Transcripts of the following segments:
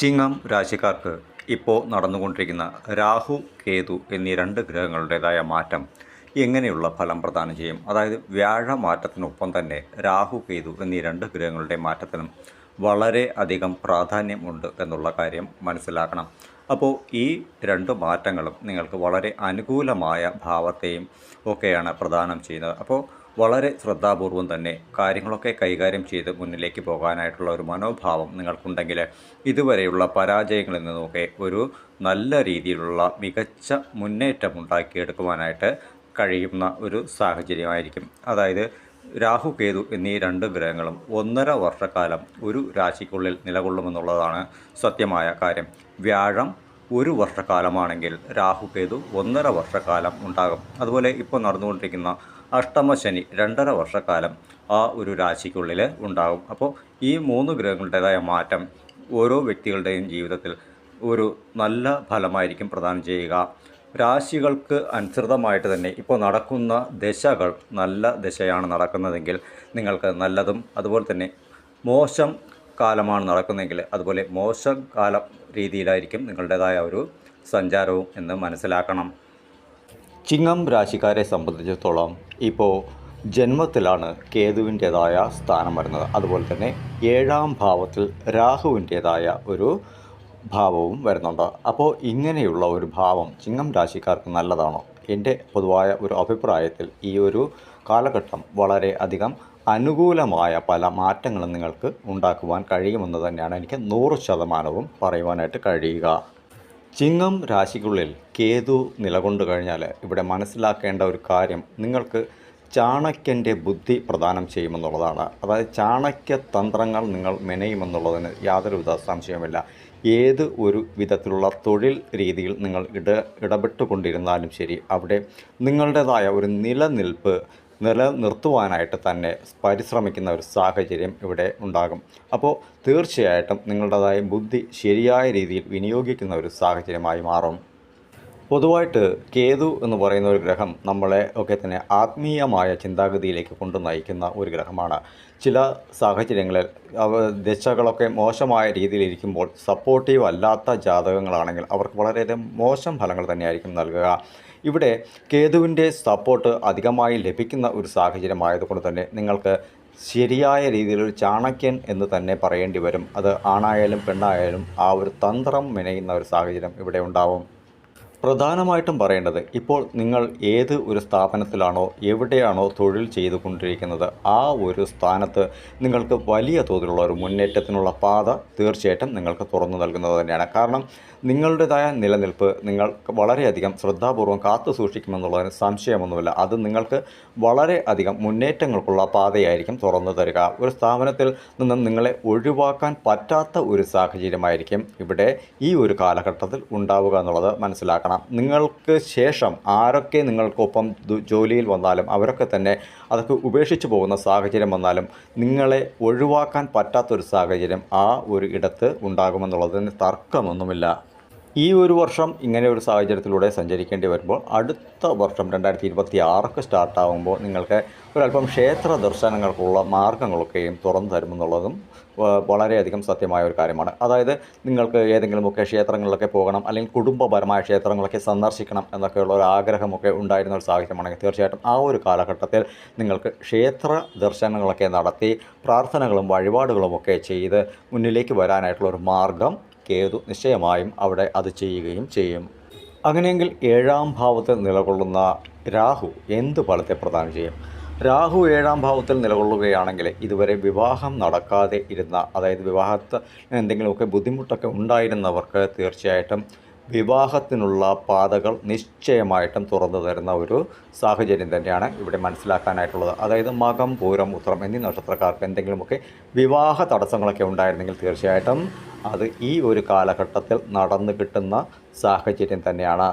ചിങ്ങം രാശിക്കാർക്ക് ഇപ്പോൾ നടന്നുകൊണ്ടിരിക്കുന്ന രാഹു കേതു എന്നീ രണ്ട് ഗ്രഹങ്ങളുടേതായ മാറ്റം എങ്ങനെയുള്ള ഫലം പ്രദാനം ചെയ്യും? അതായത് വ്യാഴ മാറ്റത്തിനൊപ്പം തന്നെ രാഹു കേതു എന്നീ രണ്ട് ഗ്രഹങ്ങളുടെ മാറ്റത്തിനും വളരെ അധികം പ്രാധാന്യമുണ്ട് എന്നുള്ള കാര്യം മനസ്സിലാക്കണം. അപ്പോൾ ഈ രണ്ട് മാറ്റങ്ങളും നിങ്ങൾക്ക് വളരെ അനുകൂലമായ ഭാവത്തെയും ഒക്കെയാണ് പ്രദാനം ചെയ്യുന്നത്. അപ്പോൾ വളരെ ശ്രദ്ധാപൂർവം തന്നെ കാര്യങ്ങളൊക്കെ കൈകാര്യം ചെയ്ത് മുന്നിലേക്ക് പോകാനായിട്ടുള്ള ഒരു മനോഭാവം നിങ്ങൾക്കുണ്ടെങ്കിൽ ഇതുവരെയുള്ള പരാജയങ്ങളിൽ നിന്നൊക്കെ ഒരു നല്ല രീതിയിലുള്ള മികച്ച മുന്നേറ്റം ഉണ്ടാക്കിയെടുക്കുവാനായിട്ട് കഴിയുന്ന ഒരു സാഹചര്യമായിരിക്കും. അതായത് രാഹു കേതു എന്നീ രണ്ട് ഗ്രഹങ്ങളും ഒന്നര വർഷക്കാലം ഒരു രാശിക്കുള്ളിൽ നിലകൊള്ളുമെന്നുള്ളതാണ് സത്യമായ കാര്യം. വ്യാഴം ഒരു വർഷക്കാലമാണെങ്കിൽ രാഹു കേതു ഒന്നര വർഷക്കാലം ഉണ്ടാകും. അതുപോലെ ഇപ്പോൾ നടന്നുകൊണ്ടിരിക്കുന്ന അഷ്ടമശനി രണ്ടര വർഷക്കാലം ആ ഒരു രാശിക്കുള്ളിൽ ഉണ്ടാകും. അപ്പോൾ ഈ മൂന്ന് ഗ്രഹങ്ങളുടേതായ മാറ്റം ഓരോ വ്യക്തികളുടെയും ജീവിതത്തിൽ ഒരു നല്ല ഫലമായിരിക്കും പ്രദാനം ചെയ്യുക. രാശികൾക്ക് അനുസൃതമായിട്ട് തന്നെ ഇപ്പോൾ നടക്കുന്ന ദശകൾ നല്ല ദശയാണ് നടക്കുന്നതെങ്കിൽ നിങ്ങൾക്ക് നല്ലതും അതുപോലെ തന്നെ മോശം കാലമാണ് നടക്കുന്നതെങ്കിൽ അതുപോലെ മോശം കാല രീതിയിലായിരിക്കും നിങ്ങളുടേതായ ഒരു സഞ്ചാരവും എന്ന് മനസ്സിലാക്കണം. ചിങ്ങം രാശിക്കാരെ സംബന്ധിച്ചിടത്തോളം ഇപ്പോൾ ജന്മത്തിലാണ് കേതുവിന്റേതായ സ്ഥാനം വരുന്നത്. അതുപോലെ തന്നെ ഏഴാം ഭാവത്തിൽ രാഹുവിന്റേതായ ഒരു ഭാവവും വരുന്നുണ്ട്. അപ്പോൾ ഇങ്ങനെയുള്ള ഒരു ഭാവം ചിങ്ങം രാശിക്കാർക്ക് നല്ലതാണോ? എന്റെ പൊതുവായ ഒരു അഭിപ്രായത്തിൽ ഈ ഒരു കാലഘട്ടം വളരെ അധികം അനുകൂലമായ പല മാറ്റങ്ങളും നിങ്ങൾക്ക് ഉണ്ടാക്കുവാൻ കഴിയുമെന്ന് തന്നെയാണ് എനിക്ക് നൂറ് ശതമാനവും പറയുവാനായിട്ട് കഴിയുക. ചിങ്ങം രാശിക്കുള്ളിൽ കേതു നിലകൊണ്ടു കഴിഞ്ഞാൽ ഇവിടെ മനസ്സിലാക്കേണ്ട ഒരു കാര്യം നിങ്ങൾക്ക് ചാണക്യന്റെ ബുദ്ധി പ്രദാനം ചെയ്യുമെന്നുള്ളതാണ്. അതായത് ചാണക്യ തന്ത്രങ്ങൾ നിങ്ങൾ മെനയുമെന്നുള്ളതിന് യാതൊരുവിധ സംശയമില്ല ഏത് ഒരു വിധത്തിലുള്ള തൊഴിൽ രീതിയിൽ നിങ്ങൾ ഇട ഇടപെട്ടുകൊണ്ടിരുന്നാലും ശരി അവിടെ നിങ്ങളുടേതായ ഒരു നിലനിൽപ്പ് നിലനിർത്തുവാനായിട്ട് തന്നെ പരിശ്രമിക്കുന്ന ഒരു സാഹചര്യം ഇവിടെ ഉണ്ടാകും. അപ്പോൾ തീർച്ചയായിട്ടും നിങ്ങളുടേതായ ബുദ്ധി ശരിയായ രീതിയിൽ വിനിയോഗിക്കുന്ന ഒരു സാഹചര്യമായി മാറും. പൊതുവായിട്ട് കേതു എന്ന് പറയുന്ന ഒരു ഗ്രഹം നമ്മളെ ഒക്കെ തന്നെ ആത്മീയമായ ചിന്താഗതിയിലേക്ക് കൊണ്ടു നയിക്കുന്ന ഒരു ഗ്രഹമാണ്. ചില സാഹചര്യങ്ങളിൽ ദശകളൊക്കെ മോശമായ രീതിയിലിരിക്കുമ്പോൾ സപ്പോർട്ടീവ് അല്ലാത്ത ജാതകങ്ങളാണെങ്കിൽ അവർക്ക് വളരെയധികം മോശം ഫലങ്ങൾ തന്നെയായിരിക്കും നൽകുക. ഇവിടെ കേതുവിന്റെ സപ്പോർട്ട് അധികമായി ലഭിക്കുന്ന ഒരു സാഹചര്യമായതുകൊണ്ട് തന്നെ നിങ്ങൾക്ക് ശരിയായ രീതിയിലൊരു ചാണക്യൻ എന്ന് തന്നെ പറയേണ്ടി വരും. അത് ആണായാലും പെണ്ണായാലും ആ ഒരു തന്ത്രം മെനയുന്ന ഒരു സാഹചര്യം ഇവിടെ ഉണ്ടാവും. പ്രധാനമായിട്ടും പറയേണ്ടത് ഇപ്പോൾ നിങ്ങൾ ഏത് ഒരു സ്ഥാപനത്തിലാണോ എവിടെയാണോ തൊഴിൽ ചെയ്തുകൊണ്ടിരിക്കുന്നത് ആ ഒരു സ്ഥാനത്ത് നിങ്ങൾക്ക് വലിയ തോതിലുള്ള ഒരു മുന്നേറ്റത്തിനുള്ള പാത തീർച്ചയായിട്ടും നിങ്ങൾക്ക് തുറന്നു നൽകുന്നത് തന്നെയാണ്. കാരണം നിങ്ങളുടേതായ നിലനിൽപ്പ് നിങ്ങൾ വളരെയധികം ശ്രദ്ധാപൂർവം കാത്തു സൂക്ഷിക്കുമെന്നുള്ളതിന് സംശയമൊന്നുമില്ല. അത് നിങ്ങൾക്ക് വളരെ അധികം മുന്നേറ്റങ്ങൾക്കുള്ള പാതയായിരിക്കും തുറന്നു തരിക. ഒരു സ്ഥാപനത്തിൽ നിന്നും നിങ്ങളെ ഒഴിവാക്കാൻ പറ്റാത്ത ഒരു സാഹചര്യമായിരിക്കും ഇവിടെ ഈ ഒരു കാലഘട്ടത്തിൽ ഉണ്ടാവുക എന്നുള്ളത് മനസ്സിലാക്കണം. നിങ്ങൾക്ക് ശേഷം ആരൊക്കെ നിങ്ങൾക്കൊപ്പം ജോലിയിൽ വന്നാലും അവരൊക്കെ തന്നെ അതൊക്കെ ഉപേക്ഷിച്ച് പോകുന്ന സാഹചര്യം വന്നാലും നിങ്ങളെ ഒഴിവാക്കാൻ പറ്റാത്തൊരു സാഹചര്യം ആ ഒരു ഇടത്ത് ഉണ്ടാകുമെന്നുള്ളതിന് തർക്കമൊന്നുമില്ല. ഈ ഒരു വർഷം ഇങ്ങനെ ഒരു സാഹചര്യത്തിലൂടെ സഞ്ചരിക്കേണ്ടി വരുമ്പോൾ അടുത്ത വർഷം രണ്ടായിരത്തി ഇരുപത്തി ആറൊക്കെ സ്റ്റാർട്ടാകുമ്പോൾ നിങ്ങൾക്ക് ഒരല്പം ക്ഷേത്ര ദർശനങ്ങൾക്കുള്ള മാർഗങ്ങളൊക്കെയും തുറന്നു തരുമെന്നുള്ളതും വളരെയധികം സത്യമായ ഒരു കാര്യമാണ്. അതായത് നിങ്ങൾക്ക് ഏതെങ്കിലുമൊക്കെ ക്ഷേത്രങ്ങളിലൊക്കെ പോകണം അല്ലെങ്കിൽ കുടുംബപരമായ ക്ഷേത്രങ്ങളൊക്കെ സന്ദർശിക്കണം എന്നൊക്കെയുള്ള ഒരു ആഗ്രഹമൊക്കെ ഉണ്ടായിരുന്ന ഒരു സാഹചര്യമാണെങ്കിൽ തീർച്ചയായിട്ടും ആ ഒരു കാലഘട്ടത്തിൽ നിങ്ങൾക്ക് ക്ഷേത്ര ദർശനങ്ങളൊക്കെ നടത്തി പ്രാർത്ഥനകളും വഴിപാടുകളും ഒക്കെ ചെയ്ത് മുന്നിലേക്ക് വരാനായിട്ടുള്ള ഒരു മാർഗം കേതു നിശ്ചയമായും അവിടെ അത് ചെയ്യുകയും ചെയ്യും. അങ്ങനെയെങ്കിൽ ഏഴാം ഭാവത്തിൽ നിലകൊള്ളുന്ന രാഹു എന്ത് ഫലത്തെ പ്രദാനം ചെയ്യും? രാഹു ഏഴാം ഭാവത്തിൽ നിലകൊള്ളുകയാണെങ്കിൽ ഇതുവരെ വിവാഹം നടക്കാതെ ഇരുന്ന അതായത് വിവാഹത്ത് എന്തെങ്കിലുമൊക്കെ ബുദ്ധിമുട്ടൊക്കെ ഉണ്ടായിരുന്നവർക്ക് തീർച്ചയായിട്ടും വിവാഹത്തിനുള്ള പാതകൾ നിശ്ചയമായിട്ടും തുറന്നു തരുന്ന ഒരു സാഹചര്യം തന്നെയാണ് ഇവിടെ മനസ്സിലാക്കാനായിട്ടുള്ളത്. അതായത് മകം പൂരം ഉത്രം എന്നീ നക്ഷത്രക്കാർക്ക് എന്തെങ്കിലുമൊക്കെ വിവാഹ തടസ്സങ്ങളൊക്കെ ഉണ്ടായിരുന്നെങ്കിൽ തീർച്ചയായിട്ടും അത് ഈ ഒരു കാലഘട്ടത്തിൽ നടന്നു കിട്ടുന്ന സാഹചര്യം തന്നെയാണ്.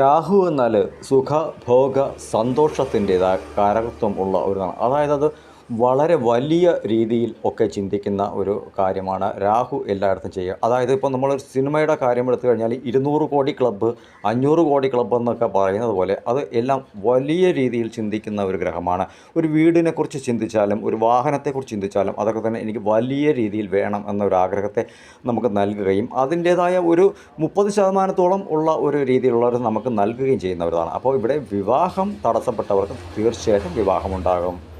രാഹു എന്നാൽ സുഖഭോഗ സന്തോഷത്തിന്റെതായ കാരകത്വം ഉള്ള ഒരു അതായത് അത് വളരെ വലിയ രീതിയിൽ ഒക്കെ ചിന്തിക്കുന്ന ഒരു കാര്യമാണ് രാഹു എല്ലായിടത്തും ചെയ്യുക. അതായത് ഇപ്പോൾ നമ്മൾ സിനിമയുടെ കാര്യം എടുത്തു കഴിഞ്ഞാൽ ഇരുന്നൂറ് കോടി ക്ലബ്ബ് അഞ്ഞൂറ് കോടി ക്ലബ്ബ് എന്നൊക്കെ പറയുന്നത് പോലെ അത് എല്ലാം വലിയ രീതിയിൽ ചിന്തിക്കുന്ന ഒരു ഗ്രഹമാണ്. ഒരു വീടിനെക്കുറിച്ച് ചിന്തിച്ചാലും ഒരു വാഹനത്തെക്കുറിച്ച് ചിന്തിച്ചാലും അതൊക്കെ തന്നെ എനിക്ക് വലിയ രീതിയിൽ വേണം എന്നൊരാഗ്രഹത്തെ നമുക്ക് നൽകുകയും അതിന്റേതായ ഒരു മുപ്പത് ശതമാനത്തോളം ഉള്ള ഒരു രീതിയിലുള്ളവർ നമുക്ക് നൽകുകയും ചെയ്യുന്നവരാണ് അപ്പോൾ ഇവിടെ വിവാഹം തടസ്സപ്പെട്ടവർക്ക് തീർച്ചയായിട്ടും വിവാഹമുണ്ടാകും.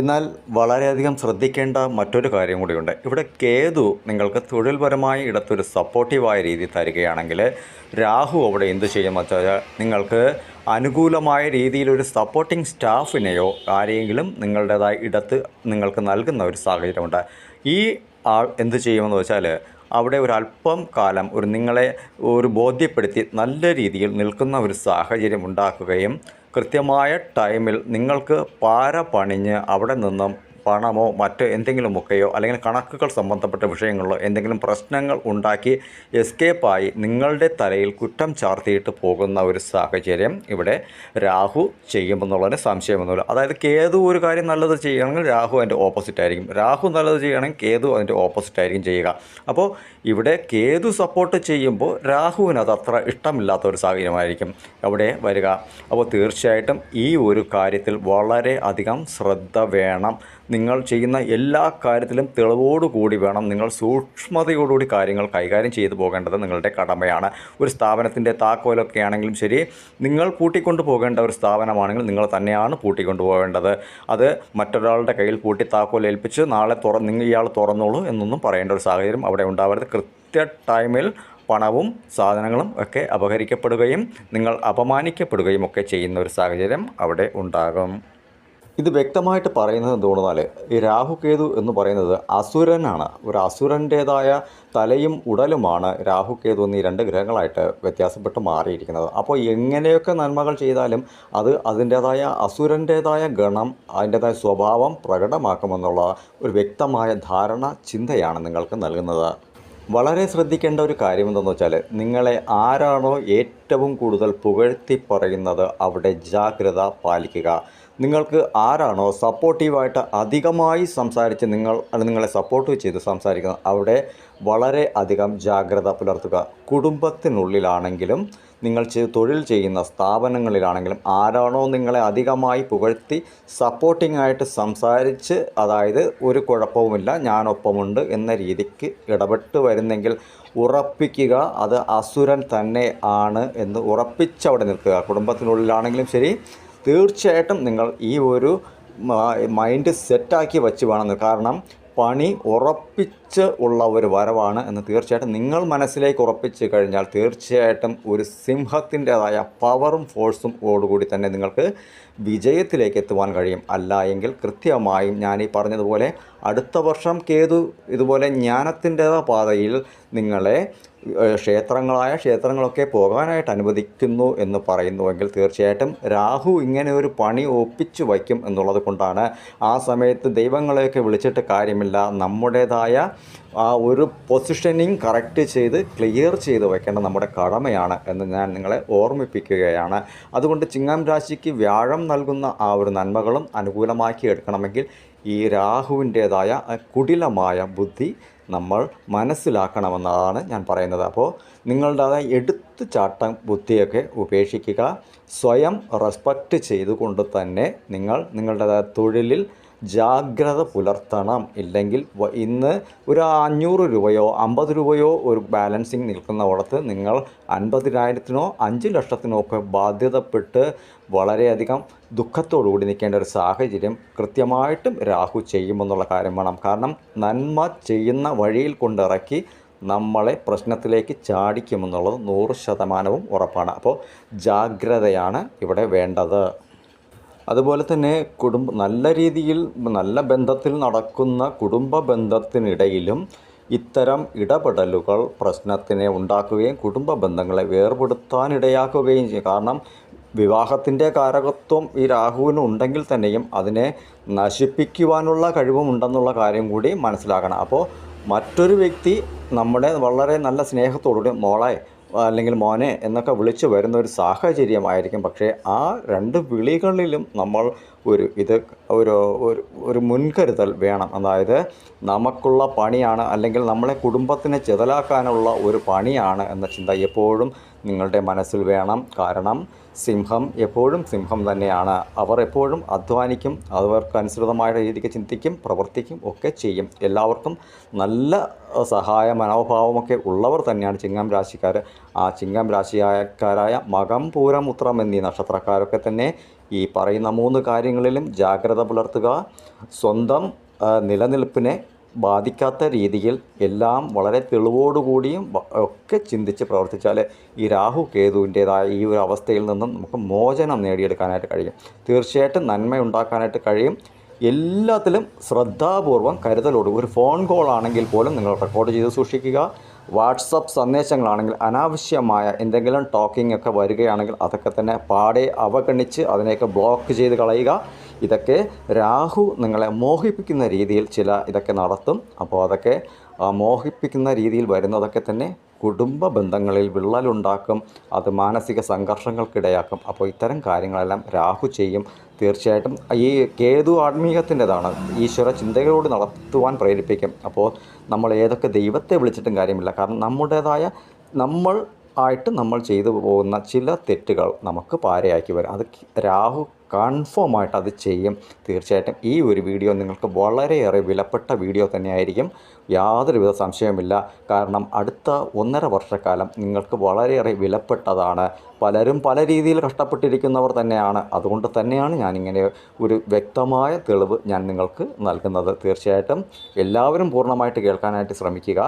എന്നാൽ വളരെയധികം ശ്രദ്ധിക്കേണ്ട മറ്റൊരു കാര്യം കൂടിയുണ്ട്. ഇവിടെ കേതു നിങ്ങൾക്ക് തൊഴിൽപരമായി ഇടത്തൊരു സപ്പോർട്ടീവായ രീതി തരികയാണെങ്കിൽ രാഹു അവിടെ എന്ത് ചെയ്യുമെന്ന് വെച്ചാൽ നിങ്ങൾക്ക് അനുകൂലമായ രീതിയിൽ ഒരു സപ്പോർട്ടിംഗ് സ്റ്റാഫിനെയോ ആരെയെങ്കിലും നിങ്ങളുടേതായ ഇടത്ത് നിങ്ങൾക്ക് നൽകുന്ന ഒരു സാഹചര്യമുണ്ട്. ഈ ആൾ എന്ത് ചെയ്യുമെന്ന് വെച്ചാൽ അവിടെ ഒരു അല്പം കാലം ഒരു നിങ്ങളെ ഒരു ബോധ്യപ്പെടുത്തി നല്ല രീതിയിൽ നിൽക്കുന്ന ഒരു സാഹചര്യം ഉണ്ടാക്കുകയും കൃത്യമായ ടൈമിൽ നിങ്ങൾക്ക് പാര പണിഞ്ഞ് അവിടെ നിന്നും പണമോ മറ്റ് എന്തെങ്കിലുമൊക്കെയോ അല്ലെങ്കിൽ കണക്കുകൾ സംബന്ധപ്പെട്ട വിഷയങ്ങളിലോ എന്തെങ്കിലും പ്രശ്നങ്ങൾ ഉണ്ടാക്കി എസ്കേപ്പായി നിങ്ങളുടെ തലയിൽ കുറ്റം ചാർത്തിയിട്ട് പോകുന്ന ഒരു സാഹചര്യം ഇവിടെ രാഹു ചെയ്യുമെന്നുള്ളതിന് സംശയമൊന്നുമില്ല. അതായത് കേതു ഒരു കാര്യം നല്ലത് ചെയ്യുകയാണെങ്കിൽ രാഹു അതിന്റെ ഓപ്പോസിറ്റ് ആയിരിക്കും. രാഹു നല്ലത് ചെയ്യുകയാണെങ്കിൽ കേതു അതിന്റെ ഓപ്പോസിറ്റ് ആയിരിക്കും ചെയ്യുക. അപ്പോൾ ഇവിടെ കേതു സപ്പോർട്ട് ചെയ്യുമ്പോൾ രാഹുവിന് അത് അത്ര ഇഷ്ടമില്ലാത്ത ഒരു സാഹചര്യമായിരിക്കും. അവിടെ വരിക. അപ്പോൾ തീർച്ചയായിട്ടും ഈ ഒരു കാര്യത്തിൽ വളരെ അധികം ശ്രദ്ധ വേണം. നിങ്ങൾ ചെയ്യുന്ന എല്ലാ കാര്യത്തിലും തെളിവോടുകൂടി വേണം. നിങ്ങൾ സൂക്ഷ്മതയോടുകൂടി കാര്യങ്ങൾ കൈകാര്യം ചെയ്തു പോകേണ്ടത് നിങ്ങളുടെ കടമയാണ്. ഒരു സ്ഥാപനത്തിന്റെ താക്കോലൊക്കെ ആണെങ്കിലും ശരി നിങ്ങൾ പൂട്ടിക്കൊണ്ടു പോകേണ്ട ഒരു സ്ഥാപനമാണെങ്കിൽ നിങ്ങൾ തന്നെയാണ് പൂട്ടിക്കൊണ്ടു പോകേണ്ടത്. അത് മറ്റൊരാളുടെ കയ്യിൽ പൂട്ടി താക്കോൽ ഏൽപ്പിച്ച് നാളെ തുറ നിങ്ങൾ ഇയാൾ തുറന്നോളൂ എന്നൊന്നും പറയേണ്ട ഒരു സാഹചര്യം അവിടെ ഉണ്ടാവരുത്. കൃത്യ ടൈമിൽ പണവും സാധനങ്ങളും ഒക്കെ അപഹരിക്കപ്പെടുകയും നിങ്ങൾ അപമാനിക്കപ്പെടുകയും ഒക്കെ ചെയ്യുന്ന ഒരു സാഹചര്യം അവിടെ ഉണ്ടാകും. ഇത് വ്യക്തമായിട്ട് പറയുന്നത് എന്തുകൊണ്ടെന്നാൽ ഈ രാഹുകേതു എന്ന് പറയുന്നത് അസുരനാണ്. ഒരു അസുരന്റേതായ തലയും ഉടലുമാണ് രാഹുകേതു എന്നീ രണ്ട് ഗ്രഹങ്ങളായിട്ട് വ്യത്യാസപ്പെട്ട് മാറിയിരിക്കുന്നത്. അപ്പോൾ എങ്ങനെയൊക്കെ നന്മകൾ ചെയ്താലും അത് അതിന്റേതായ അസുരന്റേതായ ഗണം അതിന്റേതായ സ്വഭാവം പ്രകടമാക്കുമെന്നുള്ള ഒരു വ്യക്തമായ ധാരണ ചിന്തയാണ് നിങ്ങൾക്ക് നൽകുന്നത്. വളരെ ശ്രദ്ധിക്കേണ്ട ഒരു കാര്യം എന്തെന്ന് വെച്ചാൽ നിങ്ങളെ ആരാണോ ഏറ്റവും കൂടുതൽ പുകഴ്ത്തി പറയുന്നത് അവിടെ ജാഗ്രത പാലിക്കുക. നിങ്ങൾക്ക് ആരാണോ സപ്പോർട്ടീവായിട്ട് അധികമായി സംസാരിച്ച് നിങ്ങൾ നിങ്ങളെ സപ്പോർട്ട് ചെയ്ത് സംസാരിക്കുന്നത് അവിടെ വളരെ അധികം ജാഗ്രത പുലർത്തുക. കുടുംബത്തിനുള്ളിലാണെങ്കിലും നിങ്ങൾ തൊഴിൽ ചെയ്യുന്ന സ്ഥാപനങ്ങളിലാണെങ്കിലും ആരാണോ നിങ്ങളെ അധികമായി പുകഴ്ത്തി സപ്പോർട്ടിംഗ് ആയിട്ട് സംസാരിച്ച് അതായത് ഒരു കുഴപ്പവുമില്ല ഞാനൊപ്പമുണ്ട് എന്ന രീതിക്ക് ഇടപെട്ട് വരുന്നെങ്കിൽ ഉറപ്പിക്കുക അത് അസുരൻ തന്നെ ആണ് എന്ന് ഉറപ്പിച്ചവിടെ നിൽക്കുക. കുടുംബത്തിനുള്ളിലാണെങ്കിലും ശരി തീർച്ചയായിട്ടും നിങ്ങൾ ഈ ഒരു മൈൻഡ് സെറ്റാക്കി വെച്ച് വേണം. കാരണം പണി ഉറപ്പിച്ച് ഉള്ള ഒരു വരവാണ് എന്ന് തീർച്ചയായിട്ടും നിങ്ങൾ മനസ്സിലേക്ക് ഉറപ്പിച്ച് കഴിഞ്ഞാൽ തീർച്ചയായിട്ടും ഒരു സിംഹത്തിന്റെതായ പവറും ഫോഴ്സും ഓടുകൂടി തന്നെ നിങ്ങൾക്ക് വിജയത്തിലേക്ക് എത്തുവാൻ കഴിയും. അല്ല എങ്കിൽ കൃത്യമായും ഞാൻ ഈ പറഞ്ഞതുപോലെ അടുത്ത വർഷം കേതു ഇതുപോലെ ജ്ഞാനത്തിന്റെതായ പാതയിൽ നിങ്ങളെ ക്ഷേത്രങ്ങളായ ക്ഷേത്രങ്ങളൊക്കെ പോകാനായിട്ട് അനുവദിക്കുന്നു എന്ന് പറയുന്നുവെങ്കിൽ തീർച്ചയായിട്ടും രാഹു ഇങ്ങനെ ഒരു പണി ഒപ്പിച്ചു വയ്ക്കും എന്നുള്ളത് കൊണ്ടാണ് ആ സമയത്ത് ദൈവങ്ങളെയൊക്കെ വിളിച്ചിട്ട് കാര്യമില്ല. നമ്മുടേതായ ആ ഒരു പൊസിഷനിങ് കറക്റ്റ് ചെയ്ത് ക്ലിയർ ചെയ്ത് വയ്ക്കേണ്ട നമ്മുടെ കടമയാണ് എന്ന് ഞാൻ നിങ്ങളെ ഓർമ്മിപ്പിക്കുകയാണ്. അതുകൊണ്ട് ചിങ്ങം രാശിക്ക് വ്യാഴം നൽകുന്ന ആ ഒരു നന്മകളും അനുകൂലമാക്കി എടുക്കണമെങ്കിൽ ഈ രാഹുവിന്റേതായ കുടിലമായ ബുദ്ധി നമ്മൾ മനസ്സിലാക്കണമെന്നതാണ് ഞാൻ പറയുന്നത്. അപ്പോൾ നിങ്ങളുടേതായ എടുത്തു ചാട്ടം ബുദ്ധിയൊക്കെ ഉപേക്ഷിക്കുക. സ്വയം റെസ്പെക്റ്റ് ചെയ്തുകൊണ്ട് തന്നെ നിങ്ങൾ നിങ്ങളുടേതായ തൊഴിലിൽ ജാഗ്രത പുലർത്തണം. ഇല്ലെങ്കിൽ ഇന്ന് ഒരു അഞ്ഞൂറ് രൂപയോ അമ്പത് രൂപയോ ഒരു ബാലൻസിങ് നിൽക്കുന്ന നിൽക്കുന്നിടത്ത് നിങ്ങൾ അൻപതിനായിരത്തിനോ അഞ്ച് ലക്ഷത്തിനോ ഒക്കെ ബാധ്യതപ്പെട്ട് വളരെയധികം ദുഃഖത്തോടുകൂടി നിൽക്കേണ്ട ഒരു സാഹചര്യം കൃത്യമായിട്ടും രാഹു ചെയ്യുമെന്നുള്ള കാര്യം വേണം. കാരണം നന്മ ചെയ്യുന്ന വഴിയിൽ കൊണ്ടിറക്കി നമ്മളെ പ്രശ്നത്തിലേക്ക് ചാടിക്കുമെന്നുള്ളത് നൂറ് ശതമാനവും ഉറപ്പാണ്. അപ്പോൾ ജാഗ്രതയാണ് ഇവിടെ വേണ്ടത്. അതുപോലെ തന്നെ കുടുംബ നല്ല രീതിയിൽ നല്ല ബന്ധത്തിൽ നടക്കുന്ന കുടുംബ ബന്ധത്തിനിടയിലും ഇത്തരം ഇടപെടലുകൾ പ്രശ്നത്തിനെ ഉണ്ടാക്കുകയും കുടുംബ ബന്ധങ്ങളെ വേർപെടുത്താനിടയാക്കുകയും ചെയ്യും. കാരണം വിവാഹത്തിന്റെ കാരകത്വം ഈ രാഹുവിന് ഉണ്ടെങ്കിൽ തന്നെയും അതിനെ നശിപ്പിക്കുവാനുള്ള കഴിവും ഉണ്ടെന്നുള്ള കാര്യം കൂടി മനസ്സിലാക്കണം. അപ്പോൾ മറ്റൊരു വ്യക്തി നമ്മുടെ വളരെ നല്ല സ്നേഹത്തോടുകൂടി മോളെ അല്ലെങ്കിൽ മോനെ എന്നൊക്കെ വിളിച്ചു വരുന്ന ഒരു സാഹചര്യമായിരിക്കും. പക്ഷേ ആ രണ്ട് വിളികളിലും നമ്മൾ ഒരു ഇത് ഒരു ഒരു മുൻകരുതൽ വേണം. അതായത് നമുക്കുള്ള പണിയാണ് അല്ലെങ്കിൽ നമ്മളെ കുടുംബത്തിനെ ചെതലാക്കാനുള്ള ഒരു പണിയാണ് എന്ന ചിന്ത എപ്പോഴും നിങ്ങളുടെ മനസ്സിൽ വേണം. കാരണം സിംഹം എപ്പോഴും സിംഹം തന്നെയാണ്. അവർ എപ്പോഴും അധ്വാനിക്കും അവർക്കനുസൃതമായ രീതിക്ക് ചിന്തിക്കും പ്രവർത്തിക്കും ഒക്കെ ചെയ്യും. എല്ലാവർക്കും നല്ല സഹായ മനോഭാവമൊക്കെ ഉള്ളവർ തന്നെയാണ് ചിങ്ങം രാശിക്കാർ. ആ ചിങ്ങം രാശിക്കാരായ മകം പൂരം ഉത്രം എന്നീ നക്ഷത്രക്കാരൊക്കെ തന്നെ ഈ പറയുന്ന മൂന്ന് കാര്യങ്ങളിലും ജാഗ്രത പുലർത്തുക. സ്വന്തം നിലനിൽപ്പിനെ ബാധിക്കാത്ത രീതിയിൽ എല്ലാം വളരെ തെളിവോടുകൂടിയും ഒക്കെ ചിന്തിച്ച് പ്രവർത്തിച്ചാൽ ഈ രാഹു കേതുവിന്റേതായ ഈ ഒരു അവസ്ഥയിൽ നിന്നും നമുക്ക് മോചനം നേടിയെടുക്കാനായിട്ട് കഴിയും. തീർച്ചയായിട്ടും നന്മ ഉണ്ടാക്കാനായിട്ട് കഴിയും. എല്ലാത്തിലും ശ്രദ്ധാപൂർവം കരുതലോട്. ഒരു ഫോൺ കോൾ ആണെങ്കിൽ പോലും നിങ്ങൾ റെക്കോർഡ് ചെയ്ത് സൂക്ഷിക്കുക. വാട്സപ്പ് സന്ദേശങ്ങളാണെങ്കിൽ അനാവശ്യമായ എന്തെങ്കിലും ടോക്കിംഗ് ഒക്കെ വരികയാണെങ്കിൽ അതൊക്കെ തന്നെ പാടെ അവഗണിച്ച് അതിനെയൊക്കെ ബ്ലോക്ക് ചെയ്ത് കളയുക. ഇതൊക്കെ രാഹു നിങ്ങളെ മോഹിപ്പിക്കുന്ന രീതിയിൽ ചില ഇതൊക്കെ നടത്തും. അപ്പോൾ അതൊക്കെ മോഹിപ്പിക്കുന്ന രീതിയിൽ വരുന്നതൊക്കെ തന്നെ കുടുംബ ബന്ധങ്ങളിൽ വിള്ളലുണ്ടാക്കും അത് മാനസിക സംഘർഷങ്ങൾക്കിടയാക്കും. അപ്പോൾ ഇത്തരം കാര്യങ്ങളെല്ലാം രാഹു ചെയ്യും. തീർച്ചയായിട്ടും ഈ കേതു ആത്മീയത്തിന്റെതാണ്. ഈശ്വര ചിന്തകളോട് നടത്തുവാൻ പ്രേരിപ്പിക്കും. അപ്പോൾ നമ്മൾ ഏതൊക്കെ ദൈവത്തെ വിളിച്ചിട്ടും കാര്യമില്ല. കാരണം നമ്മുടേതായ നമ്മൾ ആയിട്ട് നമ്മൾ ചെയ്തു പോകുന്ന ചില തെറ്റുകൾ നമുക്ക് പാരയാക്കി വരും. അത് രാഹു കൺഫേം ആയിട്ട് അത് ചെയ്യും. തീർച്ചയായിട്ടും ഈ ഒരു വീഡിയോ നിങ്ങൾക്ക് വളരെയേറെ വിലപ്പെട്ട വീഡിയോ തന്നെയായിരിക്കും. യാതൊരുവിധ സംശയവുമില്ല. കാരണം അടുത്ത ഒന്നര വർഷക്കാലം നിങ്ങൾക്ക് വളരെയേറെ വിലപ്പെട്ടതാണ്. പലരും പല രീതിയിൽ കഷ്ടപ്പെട്ടിരിക്കുന്നവർ തന്നെയാണ്. അതുകൊണ്ട് തന്നെയാണ് ഞാനിങ്ങനെ ഒരു വ്യക്തമായ തെളിവ് ഞാൻ നിങ്ങൾക്ക് നൽകുന്നത്. തീർച്ചയായിട്ടും എല്ലാവരും പൂർണമായിട്ട് കേൾക്കാനായിട്ട് ശ്രമിക്കുക.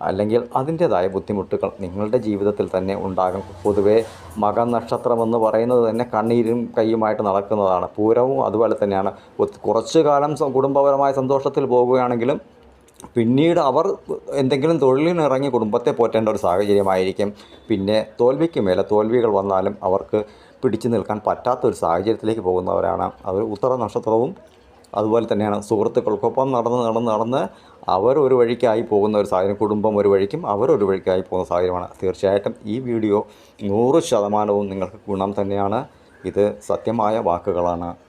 അല്ലെങ്കിൽ അതിന്റേതായ ബുദ്ധിമുട്ടുകൾ നിങ്ങളുടെ ജീവിതത്തിൽ തന്നെ ഉണ്ടാകും. പൊതുവേ മക നക്ഷത്രം എന്ന് പറയുന്നത് തന്നെ കണ്ണീരും കൈയുമായിട്ട് നടക്കുന്നതാണ്. പൂരവും അതുപോലെ തന്നെയാണ്. കുറച്ചു കാലം കുടുംബപരമായ സന്തോഷത്തിൽ പോകുകയാണെങ്കിലും പിന്നീട് അവർ എന്തെങ്കിലും തൊഴിലിനിറങ്ങി കുടുംബത്തെ പോറ്റേണ്ട ഒരു സാഹചര്യമായിരിക്കും. പിന്നെ തോൽവിക്ക് മേലെ തോൽവികൾ വന്നാലും അവർക്ക് പിടിച്ചു നിൽക്കാൻ പറ്റാത്ത ഒരു സാഹചര്യത്തിലേക്ക് പോകുന്നവരാണ്. അത് ഉത്തര നക്ഷത്രവും അതുപോലെ തന്നെയാണ്. സുഹൃത്തുക്കൾക്കൊപ്പം നടന്ന് നടന്ന് നടന്ന് അവർ ഒരു വഴിക്കായി പോകുന്ന ഒരു സാഹചര്യം കുടുംബം ഒരു വഴിക്കും അവർ ഒരു വഴിക്കായി പോകുന്ന സാഹചര്യമാണ്. തീർച്ചയായിട്ടും ഈ വീഡിയോ നൂറ് ശതമാനവും നിങ്ങൾക്ക് ഗുണം തന്നെയാണ്. ഇത് സത്യമായ വാക്കുകളാണ്.